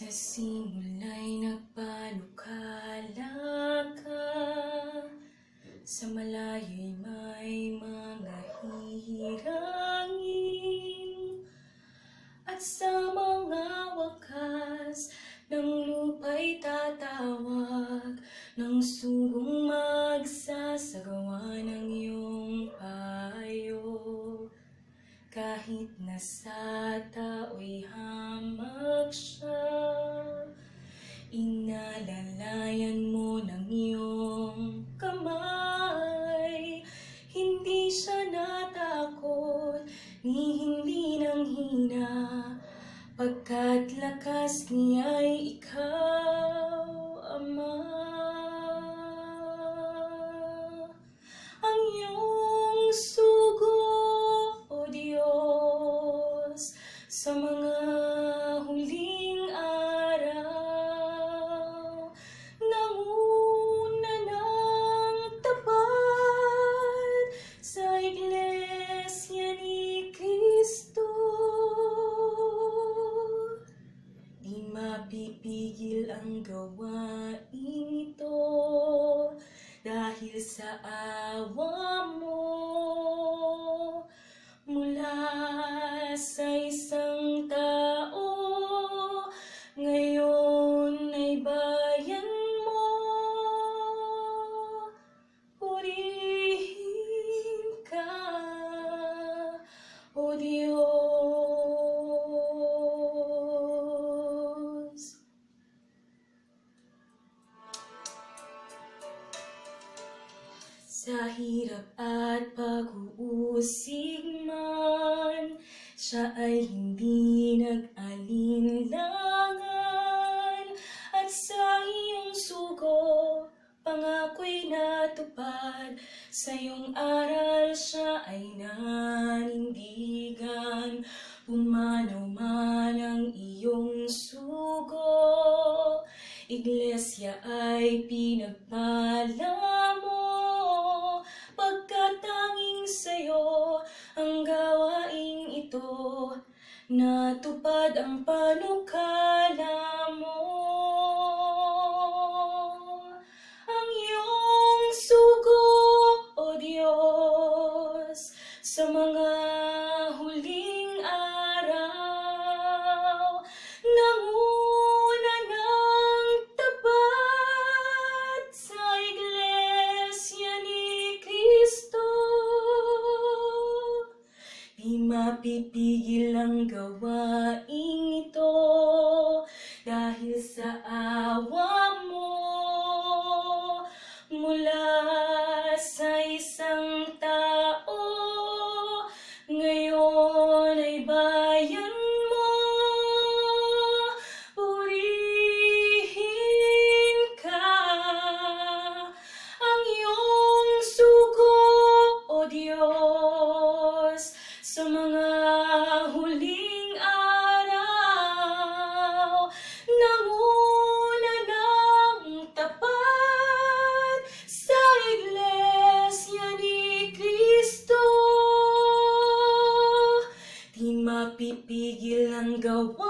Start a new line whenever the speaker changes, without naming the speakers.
Sa simula'y nagpanukala ka Sa malayo'y kahit nasa tao'y hamak siya Inalalayan mo ng iyong kamay. Hindi siya natakot, ni hindi nang hina. Pagkat lakas niya'y ikaw, mapipigil ang gawain ito dahil sa awa Sa hirap at pag-uusig man, siya ay hindi nag-alinlangan. At sa iyong sugo, pangako'y natupad. Sa iyong aral siya ay nanindigan. Pumanaw man ang iyong sugo, Iglesia ay pinagpala Natupad ang panukala mo Ang iyong sugo, O Diyos Sa mga huling araw Nanguna ng tapat sa iglesia ni Kristo. Di mapipigil ang gawaing ito dahil sa awa mo mula sa isang tao. Di mapipigil ang gawa